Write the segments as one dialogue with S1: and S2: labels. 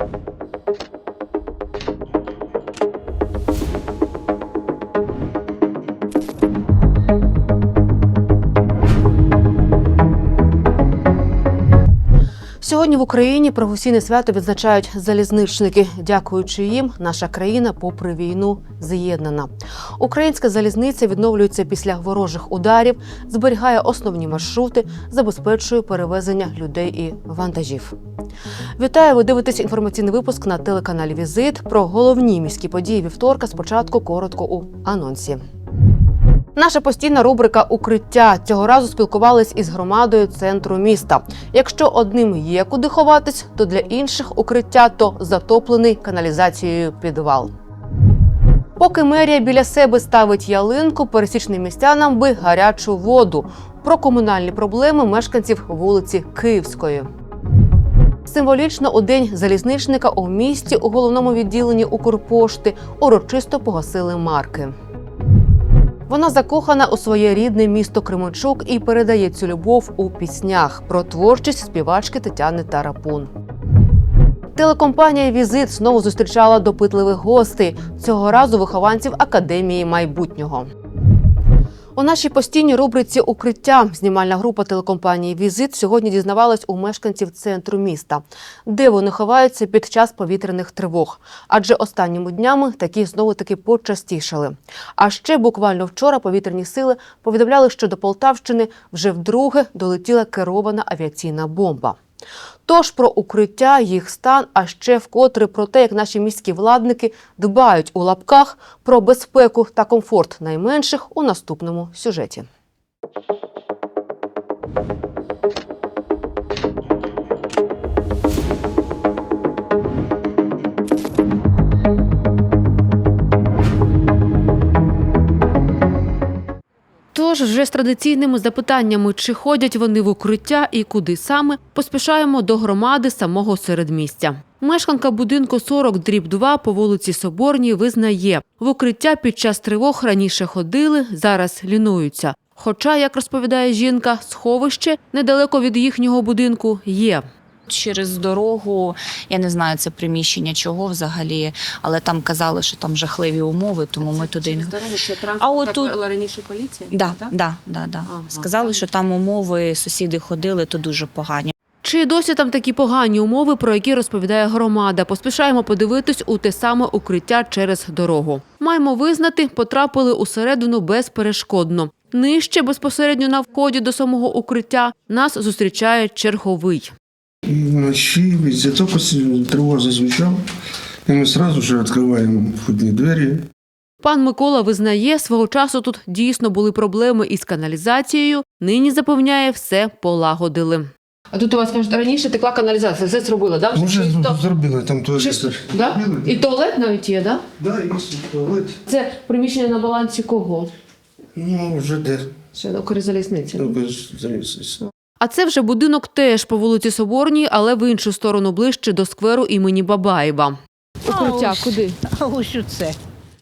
S1: you. Сьогодні в Україні професійне свято відзначають залізничники. Дякуючи їм, наша країна, попри війну, з'єднана. Українська залізниця відновлюється після ворожих ударів, зберігає основні маршрути, забезпечує перевезення людей і вантажів. Вітаю! Ви дивитесь інформаційний випуск на телеканалі Візит про головні міські події вівторка. Спочатку коротко у анонсі. Наша постійна рубрика Укриття цього разу спілкувались із громадою центру міста. Якщо одним є куди ховатись, то для інших укриття то затоплений каналізацією підвал. Поки мерія біля себе ставить ялинку, пересічним містянам би гарячу воду. Про комунальні проблеми мешканців вулиці Київської. Символічно у день залізничника у місті у головному відділенні Укрпошти урочисто погасили марки. Вона закохана у своє рідне місто Кременчук і передає цю любов у піснях про творчість співачки Тетяни Тарапун. Телекомпанія Візит знову зустрічала допитливих гостей цього разу вихованців академії майбутнього. У нашій постійній рубриці Укриття знімальна група телекомпанії Візит сьогодні дізнавалась у мешканців центру міста, де вони ховаються під час повітряних тривог. Адже останніми днями такі знову таки почастішали. А ще буквально вчора повітряні сили повідомляли, що до Полтавщини вже вдруге долетіла керована авіаційна бомба. Тож про укриття, їх стан, а ще вкотре про те, як наші міські владники дбають у лапках про безпеку та комфорт найменших у наступному сюжеті. Тож вже з традиційними запитаннями, чи ходять вони в укриття і куди саме, поспішаємо до громади самого середмістя. Мешканка будинку 40 дріб 2 по вулиці Соборній визнає, в укриття під час тривог раніше ходили, зараз лінуються. Хоча, як розповідає жінка, сховище недалеко від їхнього будинку є.
S2: Через дорогу, я не знаю, це приміщення чого взагалі, але там казали, що там жахливі умови, тому ми туди не А отут-
S1: раніше поліція?
S2: да, да, да, да.
S1: Ага.
S2: сказали, що там умови, сусіди ходили, то дуже погані.
S1: Чи досі там такі погані умови, про які розповідає громада? Поспішаємо подивитись у те саме укриття через дорогу. Маємо визнати, потрапили усередину безперешкодно. Нижче, безпосередньо на вході до самого укриття, нас зустрічає черговий.
S3: И ночи везде только с- тревога зазвучал, и мы сразу же открываем входные двери.
S1: Пан Микола визнає, свого часу тут дійсно були проблеми із каналізацією. Нині запевняє, все полагодили. А тут у вас кажуть, раніше текла каналізація, все зробили, да?
S3: Мы уже зробили там туалет.
S1: Чисто, да? І туалет навіть є, да?
S3: Да, есть туалет.
S1: Це приміщення на балансі кого?
S3: Ну, уже де.
S1: Ще на Коризалізниці.
S3: Ну, без залізниці.
S1: А це вже будинок теж по вулиці Соборній, але в іншу сторону ближче до скверу імені Бабаєва. Укриття куди?
S4: А ось це.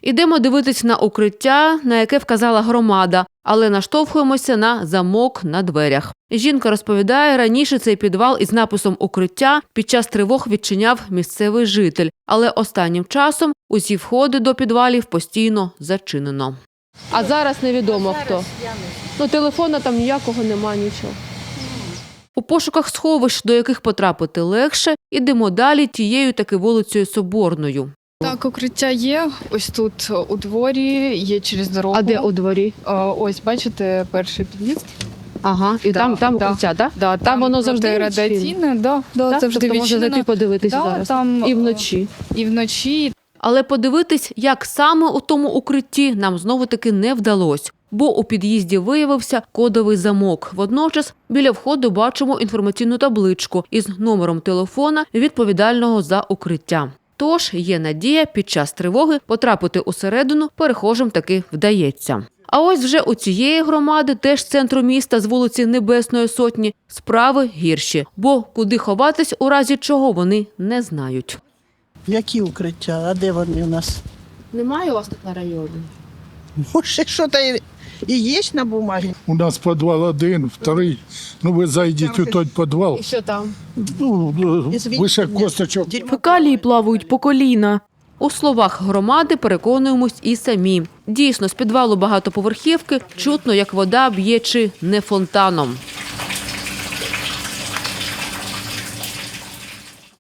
S1: Ідемо дивитись на укриття, на яке вказала громада, але наштовхуємося на замок на дверях. Жінка розповідає, раніше цей підвал із написом укриття під час тривог відчиняв місцевий житель, але останнім часом усі входи до підвалів постійно зачинено. А зараз невідомо хто. Ну телефона там ніякого немає нічого. У пошуках сховищ, до яких потрапити легше, ідемо далі тією таки вулицею Соборною.
S5: Так, укриття є. Ось тут у дворі, є через дорогу.
S1: А де у дворі?
S5: Е, Ось, бачите, перший під'їзд.
S1: Ага, і
S5: Да,
S1: там, там
S5: да.
S1: укриття, так?
S5: Да, там,
S1: воно завжди
S5: радіаційне, да, да,
S1: Так?
S5: завжди
S1: тобто можна зайти подивитися
S5: Да,
S1: зараз.
S5: там,
S1: І
S5: е,
S1: вночі.
S5: І вночі.
S1: Але подивитись, як саме у тому укритті, нам знову таки не вдалося. Бо у під'їзді виявився кодовий замок. Водночас біля входу бачимо інформаційну табличку із номером телефона відповідального за укриття. Тож є надія під час тривоги потрапити усередину перехожим таки вдається. А ось вже у цієї громади, теж центру міста з вулиці Небесної Сотні, справи гірші, бо куди ховатись у разі чого вони не знають.
S4: Які укриття? А де вони у нас?
S1: Немає у вас тут на районі?
S4: Може, що й І є на бумагі.
S6: У нас подвал один, второй. Ну, вы у той підвал. І
S5: Що там?
S6: Ну,
S4: Извините
S6: выше
S4: меня.
S7: Фекалії плавають по коліна.
S1: У словах громади переконуємось і самі. Дійсно, з підвалу багатоповерхівки чутно, як вода б'є чи не фонтаном.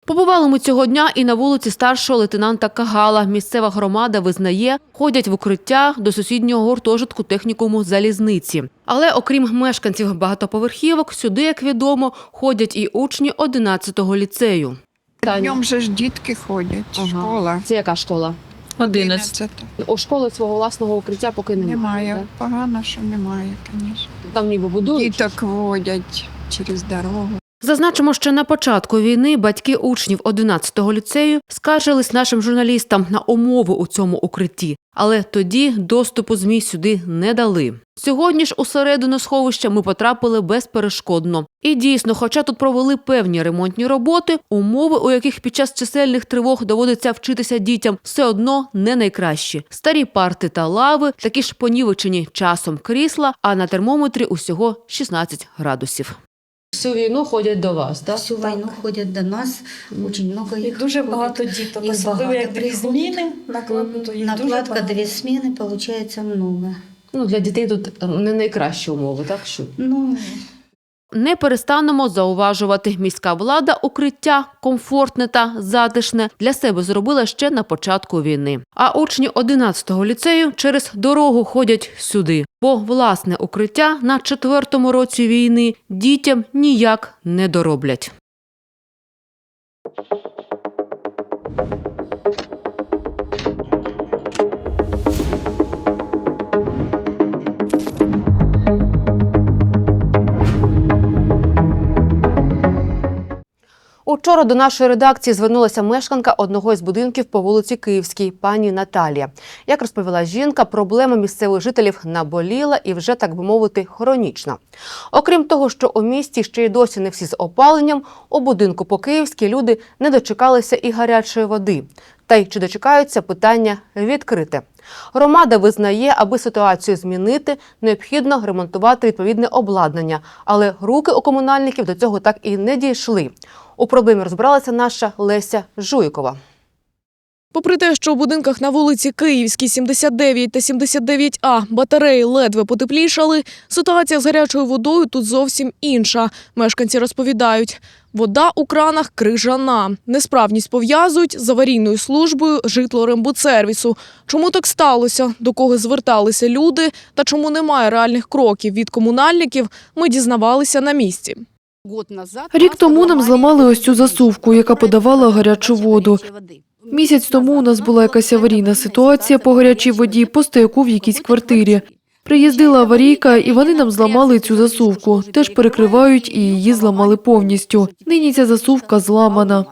S1: Побували ми цього дня і на вулиці старшого лейтенанта Кагала. Місцева громада визнає, ходять в укриття до сусіднього гуртожитку технікуму залізниці. Але окрім мешканців багатоповерхівок, сюди, як відомо, ходять і учні 11-го ліцею.
S8: Днем же ж дітки ходять, школа.
S1: Це яка школа?
S8: 11.
S1: У школи свого власного укриття поки
S8: Немає. Немає Погано, що немає, звісно.
S1: Там ніби будують.
S8: Діток водять через дорогу.
S1: Зазначимо, що на початку війни батьки учнів 11-го ліцею скаржились нашим журналістам на умови у цьому укритті, але тоді доступу ЗМІ сюди не дали. Сьогодні ж усередину сховища ми потрапили безперешкодно. І дійсно, хоча тут провели певні ремонтні роботи, умови, у яких під час чисельних тривог доводиться вчитися дітям, все одно не найкращі. Старі парти та лави, такі ж понівечені часом крісла, а на термометрі усього 16 градусів. Всю війну ходять до вас, так?
S9: Всю війну ходять до нас, дуже багато
S10: І
S9: їх.
S10: дуже багато діток, особливо
S9: багато
S10: як дві зміни накладно,
S9: Накладка дві зміни, виходить много.
S1: Ну, для дітей тут не найкращі умови, так що
S9: Ну,
S1: не перестанемо зауважувати. Міська влада укриття комфортне та затишне для себе зробила ще на початку війни. А учні 11-го ліцею через дорогу ходять сюди, бо власне укриття на четвертому році війни дітям ніяк не дороблять. Учора до нашої редакції звернулася мешканка одного із будинків по вулиці Київській, пані Наталія. Як розповіла жінка, проблема місцевих жителів наболіла і вже, так би мовити, хронічна. Окрім того, що у місті ще й досі не всі з опаленням, у будинку по Київській люди не дочекалися і гарячої води. Та й чи дочекаються питання відкрите. Громада визнає, аби ситуацію змінити, необхідно ремонтувати відповідне обладнання, але руки у комунальників до цього так і не дійшли. У проблемі розбиралася наша Леся Жуйкова.
S7: Попри те, що у будинках на вулиці Київській 79 та 79А батареї ледве потеплішали, ситуація з гарячою водою тут зовсім інша. Мешканці розповідають, вода у кранах крижана. Несправність пов'язують з аварійною службою житлорембудсервісу. Чому так сталося, до кого зверталися люди та чому немає реальних кроків від комунальників, ми дізнавалися на місці.
S10: Рік тому нам зламали ось цю засувку, яка подавала гарячу воду. Місяць тому у нас була якась аварійна ситуація по гарячій воді по стояку в якійсь квартирі. Приїздила аварійка, і вони нам зламали цю засувку. Теж перекривають і її зламали повністю. Нині ця засувка зламана.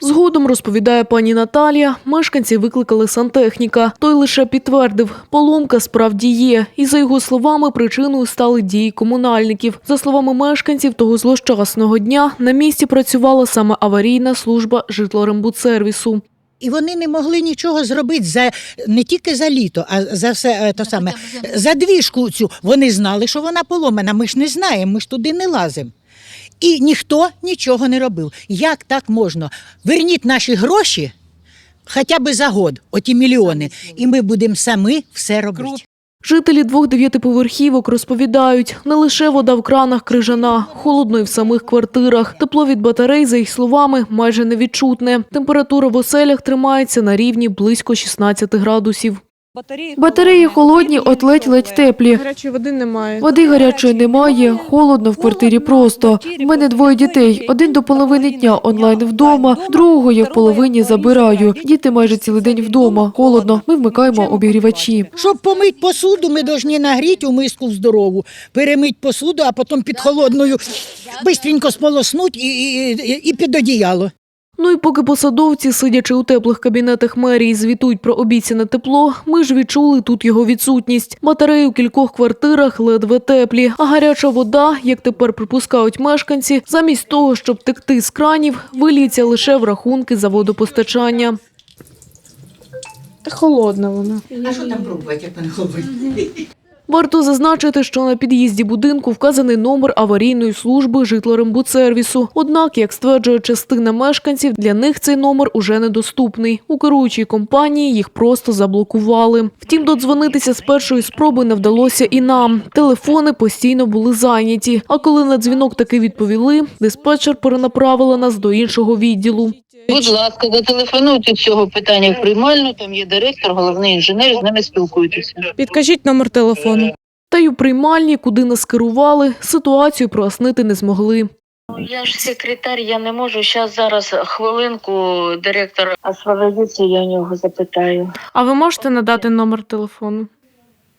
S7: Згодом розповідає пані Наталія, мешканці викликали сантехніка. Той лише підтвердив, поломка справді є. І за його словами, причиною стали дії комунальників. За словами мешканців, того злощасного дня на місці працювала саме аварійна служба житлорембудсервісу.
S11: І вони не могли нічого зробити за не тільки за літо, а за все е, то саме за двіжку цю. Вони знали, що вона поломана. Ми ж не знаємо, ми ж туди не лазимо. І ніхто нічого не робив. Як так можна? Верніть наші гроші хоча б за год, оті мільйони, і ми будемо самі все робити.
S7: Жителі двох дев'ятиповерхівок розповідають, не лише вода в кранах крижана, холодно й в самих квартирах. Тепло від батарей, за їх словами, майже невідчутне. Температура в оселях тримається на рівні близько 16 градусів.
S10: Батареї холодні, от ледь-ледь теплі.
S7: Гарячої води немає.
S10: Води гарячої немає, холодно в квартирі просто. У мене двоє дітей. Один до половини дня онлайн вдома, другого я в половині забираю. Діти майже цілий день вдома. Холодно. Ми вмикаємо обігрівачі.
S11: Щоб помити посуду, ми повинні нагріти у миску здорову, перемити посуду, а потім під холодною швидко сполоснути і, і, і, і під одіяло.
S7: Ну і поки посадовці, сидячи у теплих кабінетах мерії, звітують про обіцяне тепло, ми ж відчули тут його відсутність. Батареї у кількох квартирах ледве теплі, а гаряча вода, як тепер припускають мешканці, замість того, щоб текти з кранів, виліється лише в рахунки за водопостачання.
S5: Та холодна вона.
S11: А що там пробувати, як вона холодна?
S7: Варто зазначити, що на під'їзді будинку вказаний номер аварійної служби житлорембудсервісу. Однак, як стверджує частина мешканців, для них цей номер уже недоступний. У керуючій компанії їх просто заблокували. Втім, додзвонитися з першої спроби не вдалося і нам. Телефони постійно були зайняті. А коли на дзвінок таки відповіли, диспетчер перенаправила нас до іншого відділу.
S12: Будь ласка, зателефонуйте з цього питання в приймальну, там є директор, головний інженер, з ними спілкуйтеся.
S7: Підкажіть номер телефону. Та й у приймальні, куди нас керували, ситуацію прояснити не змогли.
S12: Я ж секретар, я не можу. Зараз зараз хвилинку директор освободиться, я у нього запитаю.
S7: А ви можете надати номер телефону?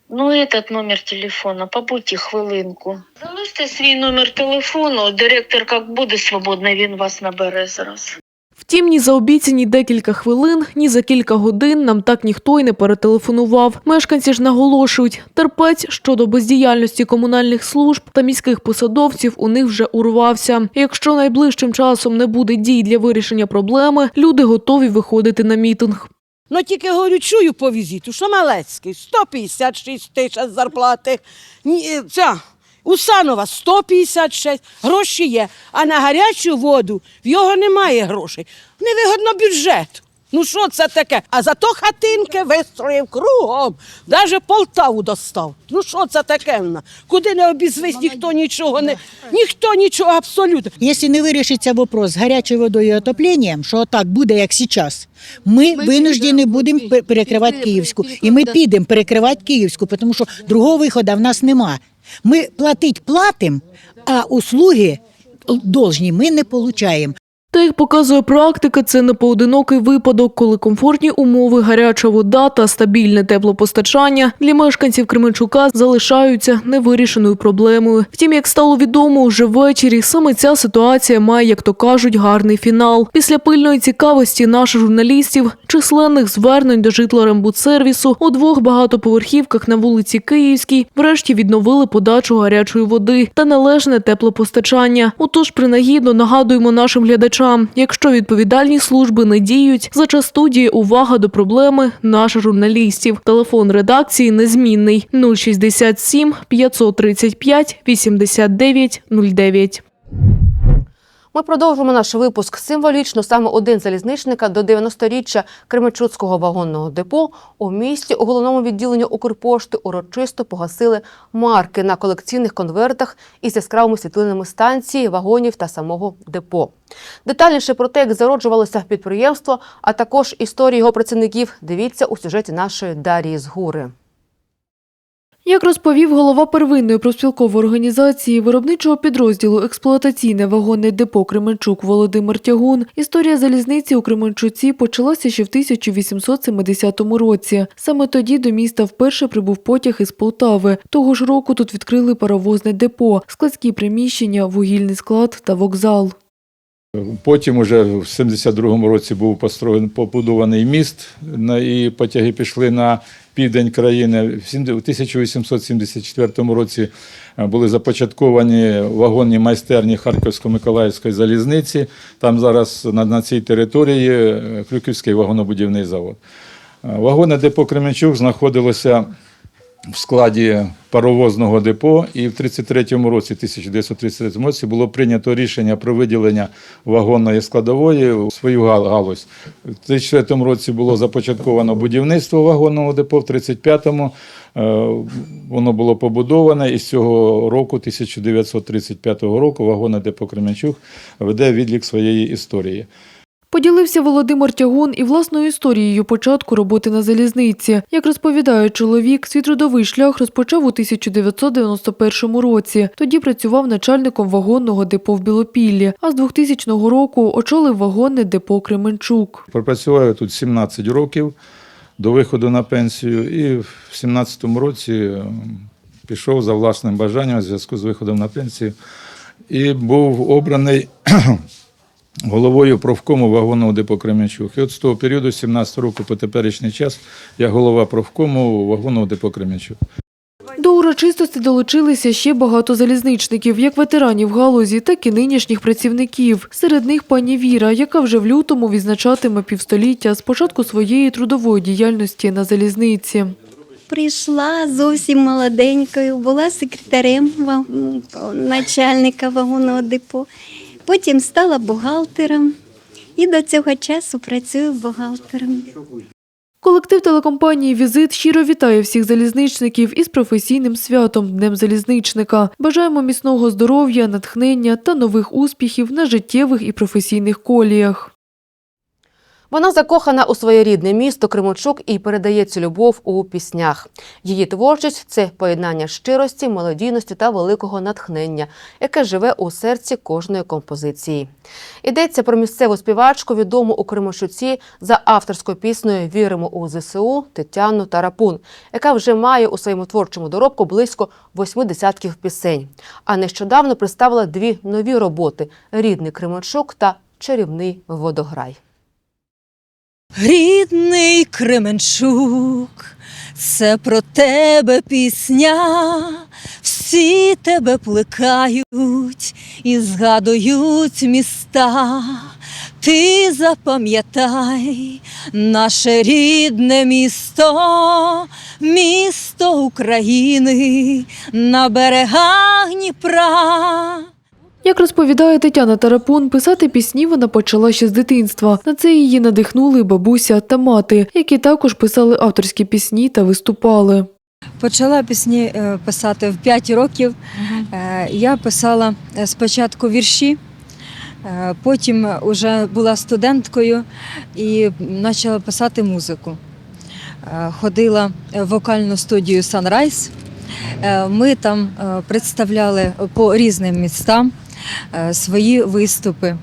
S12: Ну, этот номер телефона, побудьте хвилинку. Залиште свій номер телефону, директор як буде свободний, він вас набере зараз.
S7: Втім, ні за обіцяні декілька хвилин, ні за кілька годин нам так ніхто й не перетелефонував. Мешканці ж наголошують, терпець щодо бездіяльності комунальних служб та міських посадовців у них вже урвався. Якщо найближчим часом не буде дій для вирішення проблеми, люди готові виходити на мітинг.
S4: Ну тільки говорю, чую по візиту, що Малецький 156 тисяч зарплати. Ні, е, Ця Усанова 156, гроші є, а на гарячу воду в його немає грошей. Невигодно бюджет. Ну що це таке? А зато хатинки вистроїв кругом, навіть Полтаву достав. Ну що це таке? Куди не обізвись, ніхто нічого не, ніхто нічого абсолютно.
S11: Якщо не вирішиться вопрос з гарячою водою і отопленням, що так буде, як зараз, ми, винуждені будемо перекривати Київську. І ми підемо перекривати Київську, тому що другого виходу в нас нема. Ми платить платимо, а услуги должні ми не отримуємо.
S7: Та як показує практика, це не поодинокий випадок, коли комфортні умови, гаряча вода та стабільне теплопостачання для мешканців Кременчука залишаються невирішеною проблемою. Втім, як стало відомо, уже ввечері саме ця ситуація має, як то кажуть, гарний фінал. Після пильної цікавості наших журналістів, численних звернень до житлорембудсервісу у двох багатоповерхівках на вулиці Київській врешті відновили подачу гарячої води та належне теплопостачання. Отож, принагідно нагадуємо нашим глядачам, якщо відповідальні служби не діють, зачасту діє увага до проблеми наших журналістів. Телефон редакції незмінний 067 535 89 09.
S1: Ми продовжуємо наш випуск. Символічно саме один залізничника до 90-річчя Кременчуцького вагонного депо у місті у головному відділенні Укрпошти урочисто погасили марки на колекційних конвертах із яскравими світлинами станції, вагонів та самого депо. Детальніше про те, як зароджувалося підприємство, а також історії його працівників, дивіться у сюжеті нашої Дарії Згури.
S10: Як розповів голова первинної профспілкової організації виробничого підрозділу експлуатаційне вагонне депо Кременчук Володимир Тягун, історія залізниці у Кременчуці почалася ще в 1870 році. Саме тоді до міста вперше прибув потяг із Полтави. Того ж року тут відкрили паровозне депо, складські приміщення, вугільний склад та вокзал.
S13: Потім уже в 72-му році був построєний побудований міст, і потяги пішли на південь країни. В сім- У 1874 році е, були започатковані вагонні майстерні Харківсько-Миколаївської залізниці. Там зараз на, цій території е, Крюківський вагонобудівний завод. Е, Вагонне депо Кременчук знаходилося в складі паровозного депо, і в 33-му році, 1933 році, було прийнято рішення про виділення вагонної складової у свою гал- галузь. В 34-му році було започатковано будівництво вагонного депо, в 35-му е, воно було побудоване, і з цього року, 1935 року, вагонне депо Кременчук веде відлік своєї історії.
S10: Поділився Володимир Тягун і власною історією початку роботи на залізниці. Як розповідає чоловік, свій трудовий шлях розпочав у 1991 році. Тоді працював начальником вагонного депо в Білопіллі, а з 2000 року очолив вагонне депо Кременчук.
S13: Пропрацював тут 17 років до виходу на пенсію, і в 17-му році пішов за власним бажанням у зв'язку з виходом на пенсію і був обраний головою профкому вагонного депо Кременчук. І от з того періоду, 17 року по теперішній час, я голова профкому вагонного депо Кременчук.
S10: До урочистості долучилися ще багато залізничників, як ветеранів галузі, так і нинішніх працівників. Серед них пані Віра, яка вже в лютому відзначатиме півстоліття з початку своєї трудової діяльності на залізниці.
S9: прийшла зовсім молоденькою, була секретарем начальника вагонного депо. Потім стала бухгалтером і до цього часу працюю бухгалтером.
S10: Колектив телекомпанії Візит щиро вітає всіх залізничників із професійним святом Днем залізничника. Бажаємо міцного здоров'я, натхнення та нових успіхів на життєвих і професійних коліях.
S1: Вона закохана у своє рідне місто Кременчук і передає цю любов у піснях. Її творчість це поєднання щирості, мелодійності та великого натхнення, яке живе у серці кожної композиції. Йдеться про місцеву співачку, відому у Кременчуці за авторською піснею Віримо у ЗСУ Тетяну Тарапун, яка вже має у своєму творчому доробку близько восьми десятків пісень. А нещодавно представила дві нові роботи Рідний Кременчук та Чарівний водограй.
S14: Рідний Кременчук, це про тебе пісня, всі тебе плекають і згадують міста. Ти запам'ятай наше рідне місто, місто України на берегах Дніпра.
S10: Як розповідає Тетяна Тарапун, писати пісні вона почала ще з дитинства. На це її надихнули бабуся та мати, які також писали авторські пісні та виступали.
S14: Почала пісні е, писати в 5 років. Е, Я писала е, спочатку вірші, потім вже була студенткою і почала писати музику. Ходила в вокальну студію Sunrise. Е, Ми там представляли по різним містам свої виступи.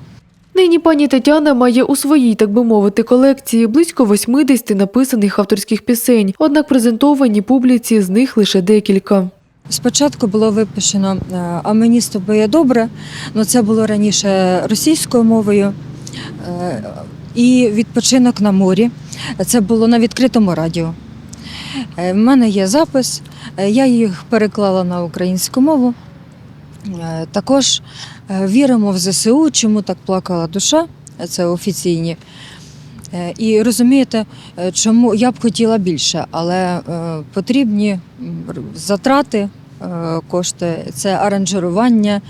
S10: Нині пані Тетяна має у своїй, так би мовити, колекції близько 80 написаних авторських пісень, однак презентовані публіці з них лише декілька.
S14: Спочатку було випущено е, А мені з тобою добре, але це було раніше російською мовою. Е, І відпочинок на морі. Це було на відкритому радіо. Е, В мене є запис, е, я їх переклала на українську мову. Е, Також е, віримо в ЗСУ, чому так плакала душа, це офіційні. Е, І розумієте, е, чому я б хотіла більше, але е, потрібні затрати, е, кошти, це аранжирування,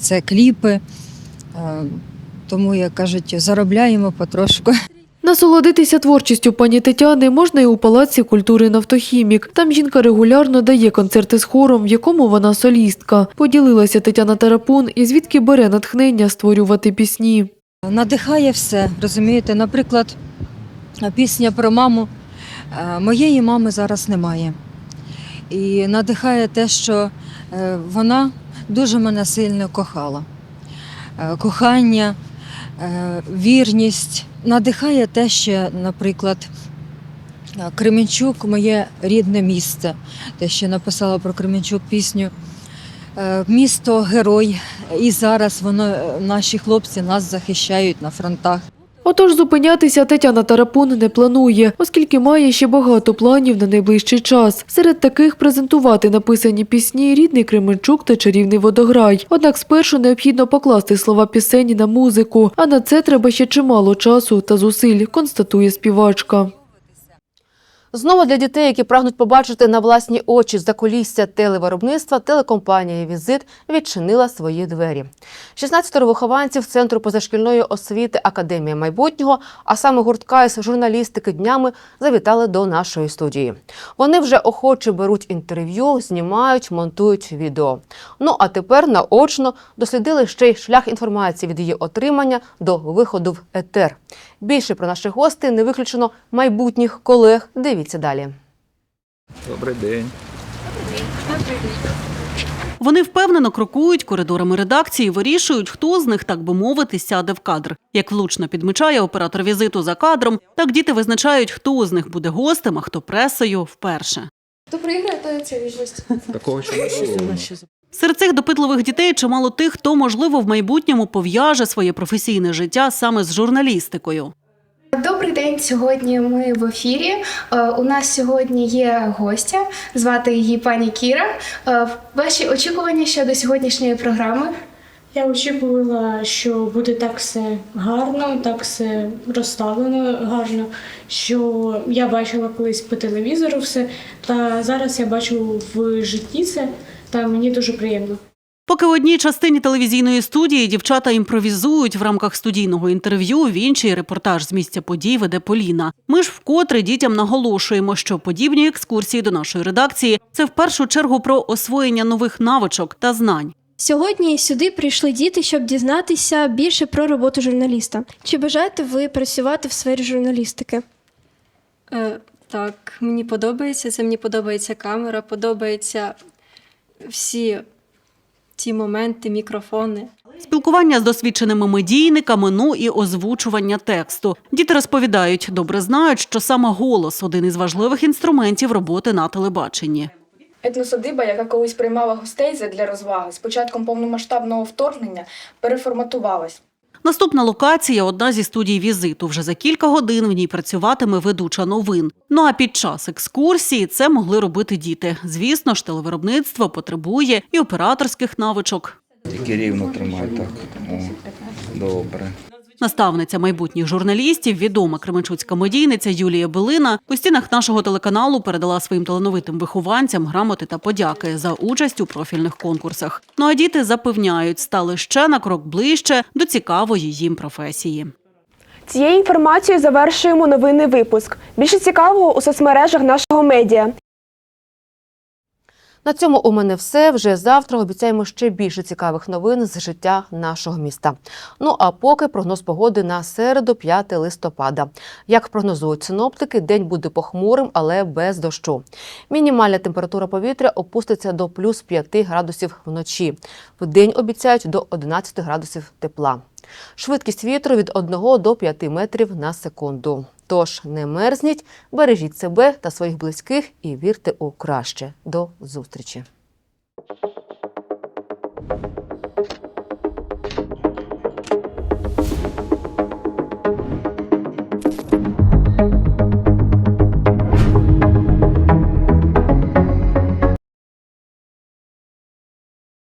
S14: це кліпи. Е, Тому, як кажуть, заробляємо потрошку.
S10: Насолодитися творчістю пані Тетяни можна і у Палаці культури «Нафтохімік». Там жінка регулярно дає концерти з хором, в якому вона солістка. Поділилася Тетяна Тарапун і звідки бере натхнення створювати пісні.
S14: Надихає все, розумієте? Наприклад, пісня про маму. Е, Моєї мами зараз немає. І надихає те, що е, вона дуже мене сильно кохала. Е, Кохання, вірність. Надихає те, що, наприклад, е, Кременчук моє рідне місце. Те, що написала про Кременчук пісню. Е, Місто герой, і зараз воно е, наші хлопці нас захищають на фронтах.
S10: Отож зупинятися Тетяна Тарапун не планує, оскільки має ще багато планів на найближчий час. Серед таких презентувати написані пісні рідний Кременчук та чарівний водограй. Однак спершу необхідно покласти слова пісені на музику, а на це треба ще чимало часу та зусиль, констатує співачка.
S1: Знову для дітей, які прагнуть побачити на власні очі закулісся телевиробництва, телекомпанія Візит відчинила свої двері. 16 вихованців Центру позашкільної освіти Академія майбутнього, а саме гуртка із журналістики днями завітали до нашої студії. Вони вже охоче беруть інтерв'ю, знімають, монтують відео. Ну а тепер наочно дослідили ще й шлях інформації від її отримання до виходу в етер. Більше про наших гостей не виключено майбутніх колег. Дивіться далі.
S13: Добрий день.
S15: Вони впевнено крокують коридорами редакції, вирішують, хто з них, так би мовити, сяде в кадр. Як влучно підмічає оператор візиту за кадром, так діти визначають, хто з них буде гостем, а хто пресою вперше.
S5: Хто проіграє, то це віжність.
S13: Такого ще не було.
S15: Серед цих допитливих дітей чимало тих, хто, можливо, в майбутньому пов'яже своє професійне життя саме з журналістикою.
S5: Добрий день. Сьогодні ми в ефірі. Е, У нас сьогодні є гостя. Звати її пані Кіра. Е, Ваші очікування щодо сьогоднішньої програми?
S16: Я очікувала, що буде так все гарно, так все розставлено гарно, що я бачила колись по телевізору все, та зараз я бачу в житті це, та мені дуже приємно.
S15: Поки в одній частині телевізійної студії дівчата імпровізують в рамках студійного інтерв'ю, в іншій репортаж з місця подій веде Поліна. Ми ж вкотре дітям наголошуємо, що подібні екскурсії до нашої редакції це в першу чергу про освоєння нових навичок та знань.
S17: Сьогодні сюди прийшли діти, щоб дізнатися більше про роботу журналіста. Чи бажаєте ви працювати в сфері журналістики?
S18: Е, так, мені подобається це, мені подобається камера, подобаються всі ці моменти, мікрофони.
S15: Спілкування з досвідченими медійниками, ну і озвучування тексту. Діти розповідають, добре знають, що саме голос один із важливих інструментів роботи на телебаченні.
S19: Етносадиба, яка колись приймала гостей для розваги, з початком повномасштабного вторгнення переформатувалась.
S15: Наступна локація одна зі студій візиту. Вже за кілька годин в ній працюватиме ведуча новин. Ну а під час екскурсії це могли робити діти. Звісно ж, телевиробництво потребує і операторських навичок.
S20: Тільки рівно тримай так. О, добре.
S15: Наставниця майбутніх журналістів, відома кременчуцька медійниця Юлія Белина у стінах нашого телеканалу передала своїм талановитим вихованцям грамоти та подяки за участь у профільних конкурсах. Ну а діти запевняють, стали ще на крок ближче до цікавої їм професії.
S21: Цією інформацією завершуємо новинний випуск. Більше цікавого у соцмережах нашого медіа.
S1: На цьому у мене все. Вже завтра обіцяємо ще більше цікавих новин з життя нашого міста. Ну а поки прогноз погоди на середу, 5 листопада. Як прогнозують синоптики, день буде похмурим, але без дощу. Мінімальна температура повітря опуститься до плюс 5 градусів вночі. В день обіцяють до 11 градусів тепла. Швидкість вітру від 1 до 5 метрів на секунду. Тож не мерзніть, бережіть себе та своїх близьких і вірте у краще. До зустрічі!